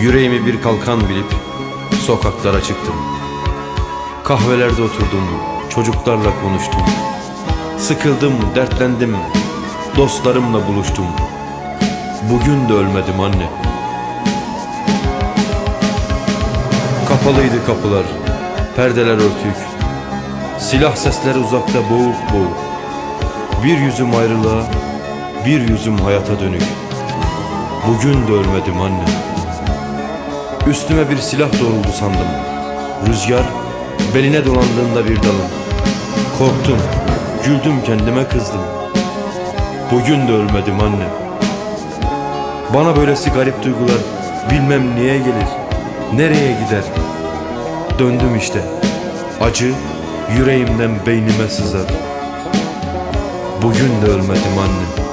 Yüreğimi bir kalkan bilip sokaklara çıktım. Kahvelerde oturdum, çocuklarla konuştum. Sıkıldım, dertlendim, dostlarımla buluştum. Bugün de ölmedim anne. Kapalıydı kapılar, perdeler örtük. Silah sesleri uzakta boğuk boğuk. Bir yüzüm ayrılığa, bir yüzüm hayata dönük. Bugün de ölmedim anne. Üstüme bir silah doğruldu sandım. Rüzgar beline dolandığında bir dalım. Korktum, güldüm kendime kızdım. Bugün de ölmedim anne. Bana böylesi garip duygular bilmem niye gelir, nereye gider. Döndüm işte. Acı yüreğimden beynime sızar. Bugün de ölmedim anne.